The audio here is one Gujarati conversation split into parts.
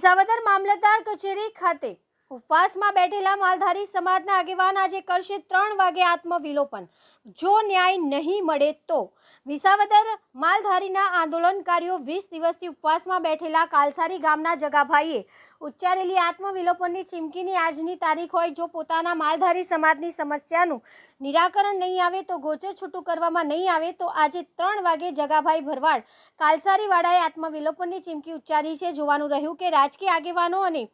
વિસાવદર મામલતદાર કચેરી ખાતે ઉપવાસમાં બેઠેલા માલધારી સમાજના આગેવાન આજે કરશે ત્રણ વાગે આત્મવિલોપન. જો ન્યાય નહીં મળે તો? વિસાવદર માલધારીના આંદોલનકારીઓ વીસ દિવસથી ઉપવાસમાં બેઠેલા કાલસારી ગામના જગાભાઈએ ઉચ્ચારેલી આત્મવિલોપનની ચીમકીની આજની તારીખ હોય જો પોતાના માલધારી સમાજની સમસ્યાનું નિરાકરણ નહીં આવે તો ગોચર છૂટું કરવામાં નહીં આવે તો આજે ત્રણ વાગે જગાભાઈ ભરવાડ કાલસારીવાળાએ આત્મવિલોપનની ચીમકી ઉચ્ચારી છે. જોવાનું રહ્યું કે રાજકીય આગેવાનો અને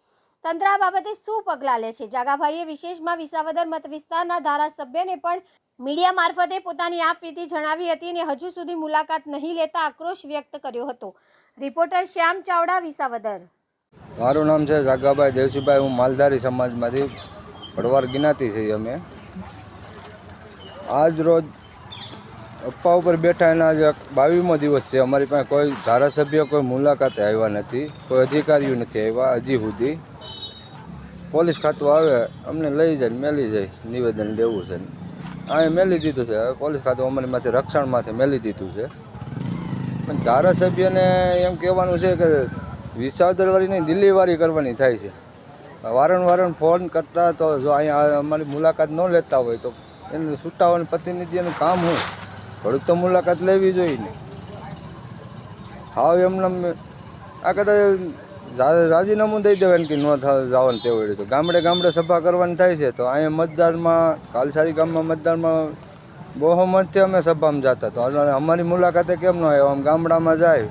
તંત્ર આ બાબતે શું પગલાં લે છે? જાગાભાઈએ વિશેષમાં વિસાવદર મત વિસ્તારના ધારાસભ્યને પણ મીડિયા મારફતે પોતાની આપવીતી જણાવી હતી અને હજુ સુધી મુલાકાત નહીં લેતા આક્રોશ વ્યક્ત કર્યો હતો. રિપોર્ટર શ્યામ ચાવડા, વિસાવદર. મારું નામ છે જાગાભાઈ દેવસીભાઈ. હું માલધારી સમાજમાંથી પડવાર ગિનાતી છીએ અમે. આજ રોજ અપ્પા ઉપર બેઠા એના આજે બાવીમો દિવસ છે. અમારી પાસે કોઈ ધારાસભ્ય, કોઈ મુલાકાતે આવ્યા નથી. કોઈ અધિકારીઓ નથી આવ્યા હજી સુધી. પોલીસ ખાતું આવે, અમને લઈ જાય મેલી જાય, નિવેદન દેવું છે આ મેલી દીધું છે, હવે પોલીસ ખાતું અમારી માથે રક્ષણમાંથી મેલી દીધું છે. પણ ધારાસભ્યને એમ કહેવાનું છે કે વિસાવદરવાળી નહીં, દિલ્હીવાળી કરવાની થાય છે. વારંવાર ફોન કરતા તો જો અહીંયા અમારી મુલાકાત ન લેતા હોય તો એને છૂટાવાનું પ્રતિનિધિનું કામ શું થોડીક તો મુલાકાત લેવી જોઈએ ને. હાવ એમને આ કદાચ રાજીનામું દઈ દેવાય કે ન જવાનું તે હોય તો. ગામડે ગામડે સભા કરવાની થાય છે તો અહીંયા મતદારમાં કાલસારી ગામમાં મતદારમાં બહુમતથી અમે સભામાં જતા તો અમારી મુલાકાતે કેમ ન આવ્યો? આમ ગામડામાં જાય.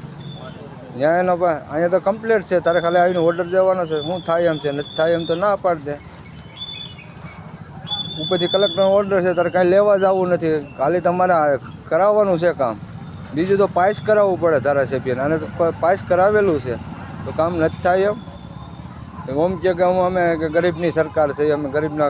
ત્યાં એનો અહીંયા તો કમ્પ્લેટ છે. તારે ખાલી આવીને ઓર્ડર દેવાનો છે. શું થાય એમ છે. નથી થાય એમ તો ના પાડ. દે ઉપરથી કલેક્ટરનો ઓર્ડર છે. તારે કાંઈ લેવા જવું નથી. ખાલી તમારે કરાવવાનું છે કામ. બીજું તો પાસ કરાવવું પડે ધારાસભ્યને. અને પાસ કરાવેલું છે. તો કામ નથી થાય એમ. ઓમ કે હું અમે ગરીબની સરકાર છે, અમે ગરીબના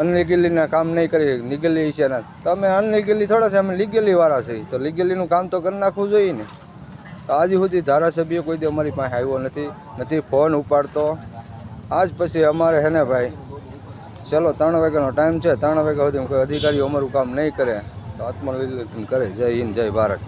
અનલીગલીના કામ નહીં કરી, લીગલી છે ને. તો અમે અનલીગલી થોડા છે, અમે લીગલી વાળા છીએ તો લીગલીનું કામ તો કરી નાખવું જોઈએ ને. તો આજ સુધી ધારાસભ્ય કોઈ અમારી પાસે આવ્યો નથી નથી ફોન ઉપાડતો. આજ પછી અમારે હે ને ભાઈ, ચલો ત્રણ વાગ્યાનો ટાઈમ છે, ત્રણ વાગ્યા સુધી કોઈ અધિકારીઓ અમારું કામ નહીં કરે. તો આત્મવિલોપન કરે, જય હિન્દ, જય ભારત.